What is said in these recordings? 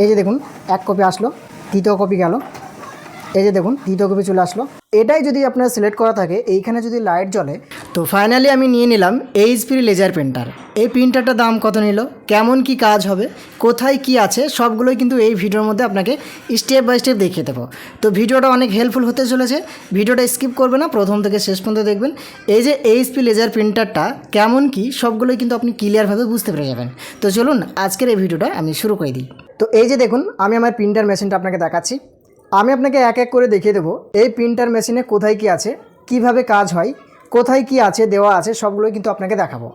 এই যে দেখুন, এক কপি আসলো তৃতীয় কপি গেল। এই যে দেখুন তৃতীয় কপি চলে আসলো। এটাই যদি আপনার সিলেক্ট করা থাকে, এইখানে যদি লাইট জ্বলে তো ফাইনালি আমি নিয়ে নিলাম এইচপির লেজার প্রিন্টার এই প্রিন্টারটার দাম কত নিল? কেমন কি কাজ হবে? কোথায় কি আছে? সবগুলোই কিন্তু এই ভিডিওর মধ্যে আপনাকে স্টেপ বাই স্টেপ দেখিয়ে দেবো। তো ভিডিওটা অনেক হেল্পফুল হতে চলেছে। ভিডিওটা স্কিপ করবে না, প্রথম থেকে শেষ পর্যন্ত দেখবেন। এই যে এইচপি লেজার প্রিন্টারটা কেমন কি? সবগুলোই কিন্তু আপনি ক্লিয়ারভাবে বুঝতে পেরে যাবেন। তো চলুন, আজকের এই ভিডিওটা আমি শুরু করে দিই। তো এই যে দেখুন, আমি আমার প্রিন্টার মেশিনটা আপনাকে দেখাচ্ছি। আমি আপনাকে এক এক করে দেখিয়ে দেবো। এই প্রিন্টার মেশিনে কোথায় কি আছে? কীভাবে কাজ হয়? কোথায় কি আছে, দেওয়া আছে, সবগুলোই কিন্তু আপনাকে দেখাবো।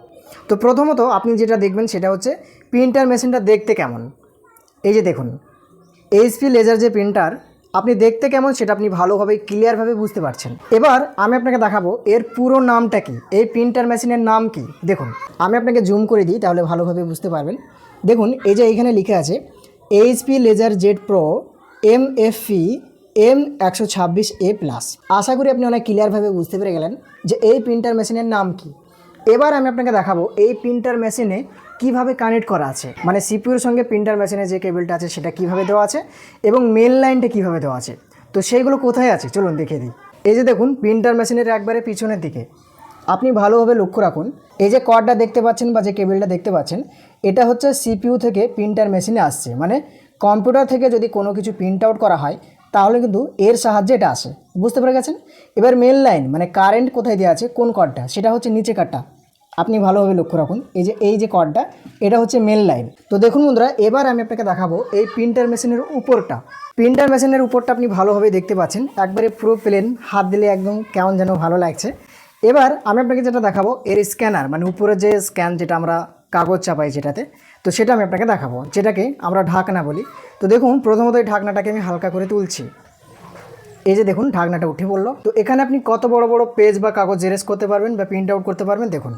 তো প্রথমত আপনি যেটা দেখবেন সেটা হচ্ছে প্রিন্টার মেশিনটা দেখতে কেমন? এই যে দেখুন, এইচপি লেজার যে প্রিন্টার আপনি দেখতে কেমন সেটা আপনি ভালোভাবে ক্লিয়ারভাবে বুঝতে পারছেন। এবার আমি আপনাকে দেখাবো এর পুরো নামটা কি, এই প্রিন্টার মেশিনের নাম কি। দেখুন, আমি আপনাকে জুম করে দিই তাহলে ভালোভাবে বুঝতে পারবেন। দেখুন, এই যে এখানে লিখে আছে, HP laser jet pro M F M একশো ছাব্বিশ এ প্লাস আশা করি আপনি অনেক ক্লিয়ারভাবে বুঝতে পেরে গেলেন যে এই প্রিন্টার মেশিনের নাম কি। এবার আমি আপনাকে দেখাবো এই প্রিন্টার মেশিনে কীভাবে কানেক্ট করা আছে। মানে সিপিউর সঙ্গে প্রিন্টার মেশিনে যে কেবলটা আছে, সেটা কীভাবে দেওয়া আছে এবং মেন লাইনটা কীভাবে দেওয়া আছে। তো সেইগুলো কোথায় আছে? চলুন দেখে দিই। এই যে দেখুন প্রিন্টার মেশিনের একবারে পিছনের দিকে। আপনি ভালোভাবে লক্ষ্য রাখুন, এই যে কর্ডটা দেখতে পাচ্ছেন বা যে কেবলটা দেখতে পাচ্ছেন, এটা হচ্ছে সিপিইউ থেকে প্রিন্টার মেশিনে আসছে। মানে কম্পিউটার থেকে যদি কোনো কিছু প্রিন্ট আউট করা হয় তাহলে কিন্তু এর সাহায্যে এটা আসে। বুঝতে পেরে গেছেন? এবার মেন লাইন মানে কারেন্ট কোথায় দেওয়া আছে, কোন কর্ডটা সেটা হচ্ছে নিচে কাটটা আপনি ভালোভাবে লক্ষ্য রাখুন। এই যে এই যে কর্ডটা এটা হচ্ছে মেন লাইন তো দেখুন বন্ধুরা, এবার আমি আপনাকে দেখাবো এই প্রিন্টার মেশিনের উপরটা। প্রিন্টার মেশিনের উপরটা আপনি ভালোভাবে দেখতে পাচ্ছেন। একবারে পুরো প্লেন হাত দিলে একদম কেমন যেন ভালো লাগছে। এবার আমি আপনাকে যেটা দেখাবো, এর স্ক্যানার মানে উপরে যে স্ক্যান যেটা আমরা কাগজ চাপাই যেটাতে, তো সেটা আমি আপনাকে দেখাবো। যেটাকে আমরা ঢাকনা বলি। তো দেখুন, প্রথমত এই ঢাকনাটাকে আমি হালকা করে তুলছি। এই যে দেখুন, ঢাকনাটা উঠে পড়ল। তো এখানে আপনি কত বড় বড় পেজ বা কাগজ জেরেস করতে পারবেন বা প্রিন্ট আউট করতে পারবেন, দেখুন।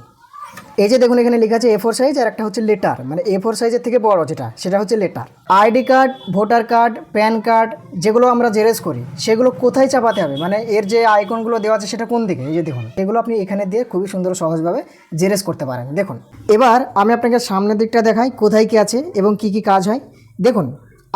এই যে দেখুন এখানে লেখা আছে এ ফোর সাইজ আর একটা হচ্ছে লেটার মানে এ ফোর সাইজের থেকে বড় যেটা, সেটা হচ্ছে letter ID card voter card PAN card যেগুলো আমরা জেরেস করি, সেগুলো কোথায় চাপাতে হবে? মানে এর যে আইকনগুলো দেওয়া আছে সেটা কোন দিকে? এই যে দেখুন, এগুলো আপনি এখানে দিয়ে খুবই সুন্দর সহজভাবে জেরেস করতে পারেন। দেখুন, এবার আমি আপনাকে সামনের দিকটা দেখাই, কোথায় কি আছে এবং কি কি কাজ হয়। দেখুন,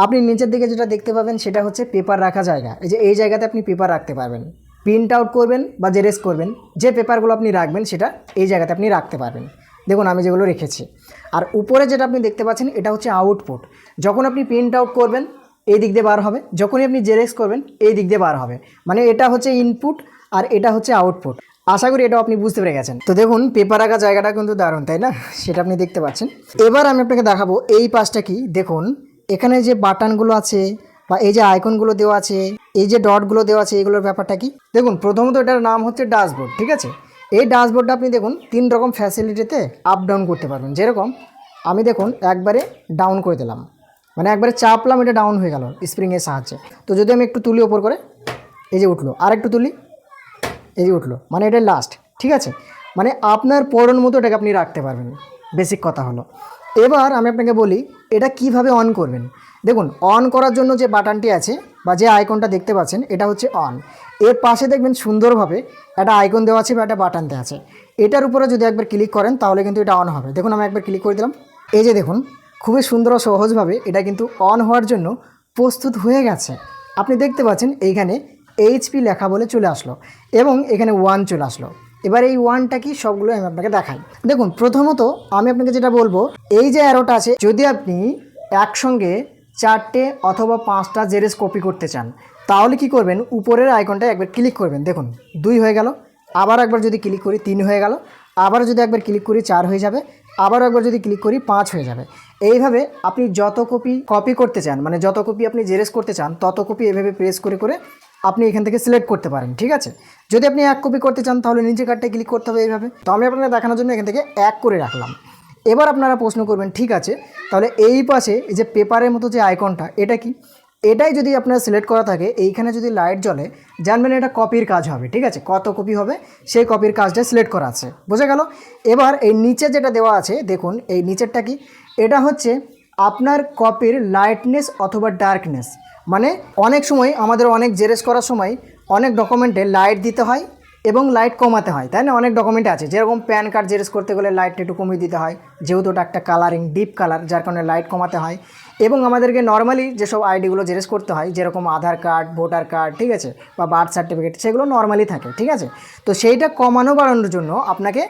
আপনি নিচের দিকে যেটা দেখতে পাবেন সেটা হচ্ছে পেপার রাখা জায়গা। এই যে এই জায়গাতে আপনি পেপার রাখতে পারবেন। প্রিন্ট আউট করবেন বা জেরেস করবেন, যে পেপারগুলো আপনি রাখবেন সেটা এই জায়গাতে আপনি রাখতে পারবেন। দেখুন আমি যেগুলো রেখেছি। আর উপরে যেটা আপনি দেখতে পাচ্ছেন, এটা হচ্ছে আউটপুট যখন আপনি প্রিন্ট আউট করবেন, এই দিক দিয়ে বার হবে। যখনই আপনি জেরেক্স করবেন, এই দিক দিয়ে বার হবে। মানে এটা হচ্ছে ইনপুট আর এটা হচ্ছে আউটপুট আশা করি এটাও আপনি বুঝতে পেরে গেছেন। তো দেখুন পেপার রাখা জায়গাটা কিন্তু দারুণ, তাই না? সেটা আপনি দেখতে পাচ্ছেন। এবার আমি আপনাকে দেখাবো এই পাশটা কি। দেখুন, এখানে যে বাটনগুলো আছে বা এই যে আইকনগুলো দেওয়া আছে, এই যে ডটগুলো দেওয়া আছে, এগুলোর ব্যাপারটা কি? দেখুন, প্রথমত এটার নাম হচ্ছে ড্যাশবোর্ড ঠিক আছে? এই ড্যাশবোর্ডটা আপনি দেখুন, তিন রকম ফ্যাসিলিটিতে আপ ডাউন করতে পারবেন। যেরকম, আমি দেখুন, একবারে ডাউন করে দিলাম। মানে একবারে চাপলাম, এটা ডাউন হয়ে গেল স্প্রিংয়ের সাহায্যে। তো যদি আমি একটু তুলি ওপর করে, এই যে উঠল আর একটু তুলি, এই যে উঠল মানে এটা লাস্ট ঠিক আছে? মানে আপনার পড়ন মতো এটাকে আপনি রাখতে পারবেন। বেসিক কথা হলো। এবার আমি আপনাকে বলি, এটা কীভাবে অন করবেন। দেখুন অন করার জন্য যে বাটনটি আছে বা যে আইকনটা দেখতে পাচ্ছেন, এটা হচ্ছে অন এর পাশে দেখবেন সুন্দরভাবে একটা আইকন দেওয়া আছে বা একটা বাটন দেওয়া আছে। এটার উপরে যদি একবার ক্লিক করেন, তাহলে কিন্তু এটা অন হবে। দেখুন, আমি একবার ক্লিক করে দিলাম। এই যে দেখুন, খুবই সুন্দর ও সহজভাবে এটা কিন্তু অন হওয়ার জন্য প্রস্তুত হয়ে গেছে। আপনি দেখতে পাচ্ছেন, এইখানে এইচপি লেখা বলে চলে আসলো এবং এখানে ওয়ান চলে আসলো। এবার এই ওয়ানটা কি সবগুলো আমি আপনাকে দেখাই। দেখুন, প্রথমত আমি আপনাকে যেটা বলব, এই যে অ্যারোটা আছে, যদি আপনি একসঙ্গে চারটে অথবা পাঁচটা জেরেস কপি করতে চান, তাহলে কি করবেন? উপরের আইকনটা একবার ক্লিক করবেন। দেখুন, দুই হয়ে গেল, আবার একবার যদি ক্লিক করি, তিন হয়ে গেল, আবার যদি একবার ক্লিক করি, চার হয়ে যাবে আবার একবার যদি ক্লিক করি, পাঁচ হয়ে যাবে। এইভাবে আপনি যত কপি কপি করতে চান মানে যত কপি আপনি জেরেস করতে চান, তত কপি এভাবে প্রেস করে করে আপনি এখান থেকে সিলেক্ট করতে পারেন, ঠিক আছে? যদি আপনি এক কপি করতে চান, তাহলে নিচে কার্ডটা ক্লিক করতে হবে এইভাবে। তো আমি আপনাকে দেখানোর জন্য এখান থেকে এক করে রাখলাম। এবার আপনারা প্রশ্ন করবেন, ঠিক আছে? তাহলে এই পাশে এই যে পেপারের মতো যে আইকনটা এটা কি? এটাই যদি আপনার সিলেক্ট করা থাকে, এইখানে যদি লাইট জ্বলে, জানবেন এটা কপির কাজ হবে, ঠিক আছে? কত কপি হবে, সেই কপির কাজটা সিলেক্ট করা আছে, বোঝা গেল? এবার এই নিচে যেটা দেওয়া আছে, দেখুন, এই নিচেরটা কি? এটা হচ্ছে আপনার কপির লাইটনেস অথবা ডার্কনেস মানে অনেক সময় আমাদের অনেক জেরেস করার সময় অনেক ডকুমেন্টে লাইট দিতে হয় এবং লাইট কমাতে হয়, তাই না? অনেক ডকুমেন্ট আছে। যেরকম প্যান কার্ড জেরেস করতে গেলে লাইটটা একটু কমিয়ে দিতে হয়, যেহেতু ওটা একটা কালারিং ডিপ কালার যার কারণে লাইট কমাতে হয়। এবং আমাদেরকে নর্মালি যেসব আইডিগুলো জেরেস করতে হয়, যেরকম আধার কার্ড ভোটার কার্ড ঠিক আছে? বা বার্থ সার্টিফিকেট সেগুলো নর্মালি থাকে, ঠিক আছে? তো সেইটা কমানো বাড়ানোর জন্য আপনাকে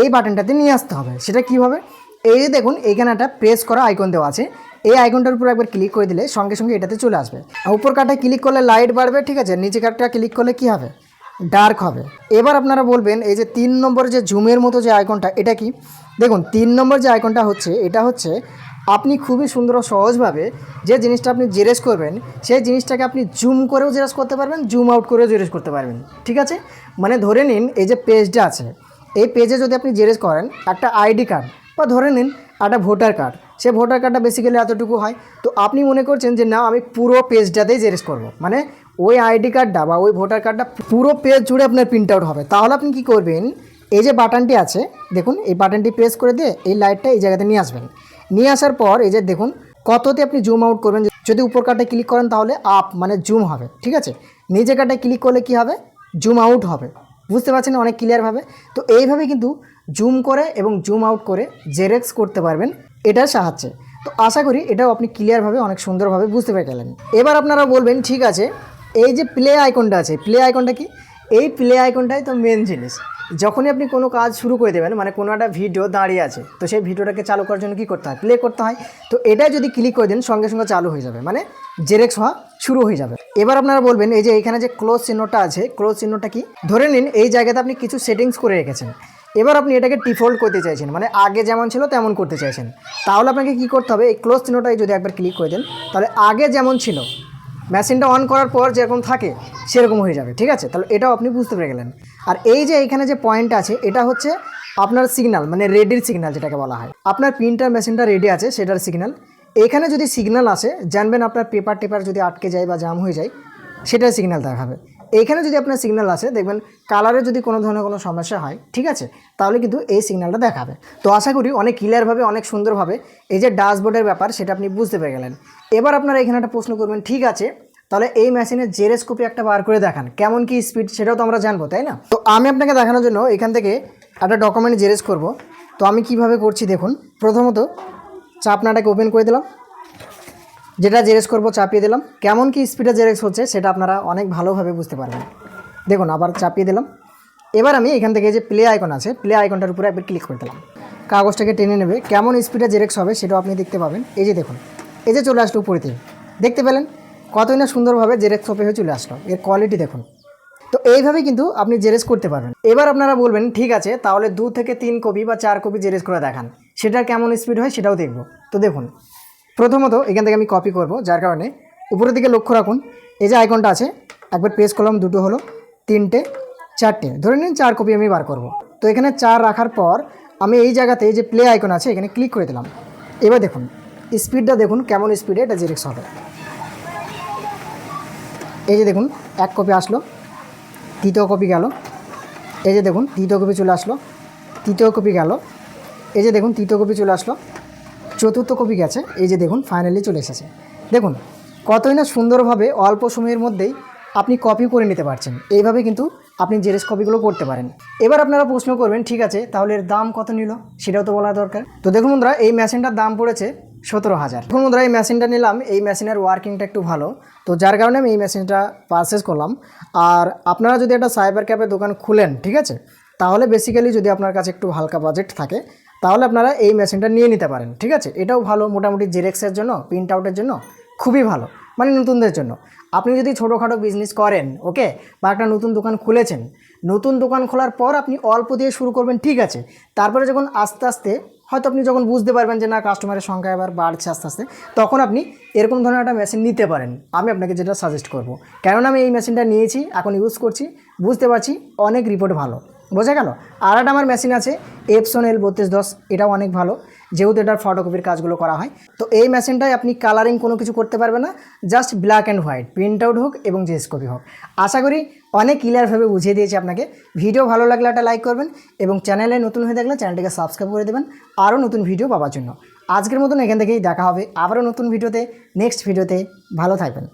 এই বাটনটাতে নিয়ে আসতে হবে। সেটা কীভাবে? এই দেখুন, এইখানে একটা প্রেস করা আইকন দেওয়া আছে। এই আইকনটার উপর একবার ক্লিক করে দিলে সঙ্গে সঙ্গে এটাতে চলে আসবে। উপর কাটা ক্লিক করলে লাইট বাড়বে, ঠিক আছে? নিচে কাটটা ক্লিক করলে কী হবে? ডার্ক হবে। এবার আপনারা বলবেন, এই যে তিন নম্বর যে জুমের মতো যে আইকনটা, এটা কি? দেখুন, তিন নম্বর যে আইকনটা হচ্ছে, এটা হচ্ছে আপনি খুবই সুন্দর সহজভাবে যে জিনিসটা আপনি জেরেস করবেন, সেই জিনিসটাকে আপনি জুম করেও জেরেস করতে পারবেন জুম আউট করেও জেরেস করতে পারবেন, ঠিক আছে? মানে ধরে নিন, এই যে পেজটা আছে, এই পেজে যদি আপনি জেরেস করেন, একটা আইডি কার্ড বা ধরে নিন, একটা ভোটার কার্ড সে ভোটার কার্ডটা বেসিক্যালি এতটুকু হয়। তো আপনি মনে করছেন যে না, আমি পুরো পেজটাতেই জেরেস করব। মানে ওই আইডি কার্ডটা বা ওই ভোটার কার্ডটা পুরো পেজ জুড়ে আপনার প্রিন্ট আউট হবে। তাহলে আপনি কি করবেন? এই যে বাটনটি আছে, দেখুন, এই বাটনটি প্রেস করে দিয়ে এই লাইটটা এই জায়গাতে নিয়ে আসবেন। নিয়ে আসার পর এই যে দেখুন, কততে আপনি জুম আউট করবেন। যদি উপর কার্ডে ক্লিক করেন তাহলে আপ মানে জুম হবে, ঠিক আছে? নিচে কার্ডে ক্লিক করলে কি হবে? জুম আউট হবে। বুঝতে পারছেন অনেক ক্লিয়ারভাবে তো এইভাবে কিন্তু জুম করে এবং জুম আউট করে জেরেক্স করতে পারবেন। এটার সাহায্যে। তো আশা করি এটাও আপনি ক্লিয়ারভাবে অনেক সুন্দরভাবে বুঝতে পেরে গেলেন। এবার আপনারা বলবেন, ঠিক আছে, এই যে প্লে আইকনটা আছে প্লে আইকনটা কি? এই প্লে আইকনটাই তো মেন জিনিস। যখনই আপনি কোনো কাজ শুরু করে দেবেন মানে কোনো একটা ভিডিও দাঁড়িয়ে আছে, তো সেই ভিডিওটাকে চালু করার জন্য কী করতে হয়? প্লে করতে হয়। তো এটা যদি ক্লিক করে দেন, সঙ্গে সঙ্গে চালু হয়ে যাবে মানে জেরেক্স হওয়া শুরু হয়ে যাবে। এবার আপনারা বলবেন, এই যে এখানে যে ক্লোজ চিহ্নটা আছে ক্লোজ চিহ্নটা কি? ধরে নিন, এই জায়গাতে আপনি কিছু সেটিংস করে রেখেছেন। এবার আপনি এটাকে ডিফল্ট করতে চাইছেন মানে আগে যেমন ছিল তেমন করতে চাইছেন। তাহলে আপনাকে কি করতে হবে, এই ক্লোজ চিহ্নটাই যদি একবার ক্লিক করে দেন, তাহলে আগে যেমন ছিল মেশিনটা অন করার পর যেরকম থাকে, সেরকম হয়ে যাবে, ঠিক আছে? তাহলে এটাও আপনি বুঝতে পেরে গেলেন। আর এই যে এখানে যে পয়েন্ট আছে, এটা হচ্ছে আপনার সিগনাল মানে রেডির সিগনাল যেটাকে বলা হয়। আপনার প্রিন্টার মেশিনটা রেডি আছে, সেটার সিগন্যাল এখানে যদি সিগন্যাল আসে, জানবেন আপনার পেপার টেপার যদি আটকে যায় বা জাম হয়ে যায়, সেটার সিগনাল দেখাবে। এইখানে যদি আপনার সিগন্যাল আসে, দেখবেন কালারে যদি কোনো ধরনের কোনো সমস্যা হয়, ঠিক আছে? তাহলে কিন্তু এই সিগন্যালটা দেখাবে। তো আশা করি অনেক ক্লিয়ারভাবে অনেক সুন্দরভাবে এই যে ড্যাশবোর্ডের ব্যাপার, সেটা আপনি বুঝতে পেরে গেলেন। এবার আপনারা এখানে একটা প্রশ্ন করবেন, ঠিক আছে? তাহলে এই মেশিনের জেরেস কপি একটা বার করে দেখান। কেমন কি স্পিড সেটাও তো আমরা জানব, তাই না? তো আমি আপনাকে দেখানোর জন্য এখান থেকে একটা ডকুমেন্ট জেরেস করব। তো আমি কীভাবে করছি দেখুন। প্রথমত চাপনাটাকে ওপেন করে দিলাম। যেটা জেরেক্স করব, চাপিয়ে দিলাম। কেমন কি স্পিডে জেরেক্স হচ্ছে, সেটা আপনারা অনেক ভালোভাবে বুঝতে পারবেন। দেখুন, আবার চাপিয়ে দিলাম। এবার আমি এখান থেকে যে প্লে আইকন আছে প্লে আইকনটার উপরে একবার ক্লিক করে দিলাম। কাগজটাকে টেনে নেবে। কেমন স্পিডে জেরেক্স হবে, সেটাও আপনি দেখতে পাবেন। এই যে দেখুন, এই যে চলে আসলো উপরেতে দেখতে পেলেন? কতই না সুন্দরভাবে জেরেক্স কপি হয়ে চলে আসলো। এর কোয়ালিটি দেখুন। তো এইভাবে কিন্তু আপনি জেরেস করতে পারবেন। এবার আপনারা বলবেন, ঠিক আছে, তাহলে দু থেকে তিন কপি বা চার কপি জেরেস করে দেখান। সেটার কেমন স্পিড হয়, সেটাও দেখব। তো দেখুন প্রথমত এখান থেকে আমি কপি করব, যার কারণে উপরের দিকে লক্ষ্য রাখুন, এই যে আইকনটা আছে, একবার প্রেস করলাম, দুটো হলো, তিনটে, চারটে, ধরে নিন চার কপি আমি বার করব। তো এখানে চার রাখার পর আমি এই জায়গাতে যে প্লে আইকন আছে, এখানে ক্লিক করে দিলাম। এবার দেখুন স্পিডটা দেখুন, কেমন স্পিডে এটা জেরেক্স হবে। এই যে দেখুন, এক কপি আসলো তৃতীয় কপি গেল। এই যে দেখুন তৃতীয় কপি চলে আসলো, তৃতীয় কপি গেল। এই যে দেখুন, তৃতীয় কপি চলে আসলো। চতুর্থ কপি গেছে। এই যে দেখুন ফাইনালি চলে এসেছে। দেখুন, কতই না সুন্দরভাবে অল্প সময়ের মধ্যেই আপনি কপি করে নিতে পারছেন। এইভাবে কিন্তু আপনি জেরেস কপিগুলো করতে পারেন। এবার আপনারা প্রশ্ন করবেন, ঠিক আছে, তাহলে এর দাম কত নিল? সেটাও তো বলা দরকার। তো দেখুন বন্ধুরা, এই মেশিনটার দাম পড়েছে সতেরো হাজার। দেখুন বন্ধুরা, এই মেশিনটা নিলাম। এই মেশিনের ওয়ার্কিংটা একটু ভালো। তো যার কারণে আমি এই মেশিনটা পারচেস করলাম। আর আপনারা যদি একটা সাইবার ক্যাফের দোকান খুলেন, ঠিক আছে, তাহলে বেসিক্যালি যদি আপনার কাছে একটু হালকা বাজেট থাকে তাহলে আপনারা এই মেশিনটা নিয়ে নিতে পারেন, ঠিক আছে? এটাও ভালো মোটামুটি জেরেক্সের জন্য প্রিন্ট আউটের জন্য, খুবই ভালো মানে নতুনদের জন্য। আপনি যদি ছোটোখাটো বিজনেস করেন ওকে বা একটা নতুন দোকান খুলেছেন, নতুন দোকান খোলার পর আপনি অল্প দিয়ে শুরু করবেন, ঠিক আছে? তারপরে যখন আস্তে আস্তে, হয়তো আপনি যখন বুঝতে পারবেন যে না কাস্টমারের সংখ্যা এবার বাড়ছে আস্তে আস্তে, তখন আপনি এরকম ধরনের একটা মেশিন নিতে পারেন। আমি আপনাকে যেটা সাজেস্ট করব, কেননা আমি এই মেশিনটা নিয়েছি, এখন ইউজ করছি, বুঝতে পারছি, অনেক রিপোর্ট ভালো। বোঝা গেল? আর একটা আমার মেশিন আছে এপসন এল বত্রিশ দশ এটাও অনেক ভালো, যেহেতু এটার ফটোকপির কাজগুলো করা হয়। তো এই মেশিনটায় আপনি কালারিং কোনো কিছু করতে পারবেন না just black and white print out হোক এবং জেস কপি হোক। আশা করি অনেক ক্লিয়ারভাবে বুঝিয়ে দিয়েছি আপনাকে। ভিডিও ভালো লাগলে একটা লাইক করবেন এবং চ্যানেলে নতুন হয়ে থাকলে চ্যানেলটিকে সাবস্ক্রাইব করে দেবেন, আরও নতুন ভিডিও পাওয়ার জন্য। আজকের মতন এখান থেকেই দেখা হবে আবারও নতুন ভিডিওতে নেক্সট ভিডিওতে ভালো থাকবেন।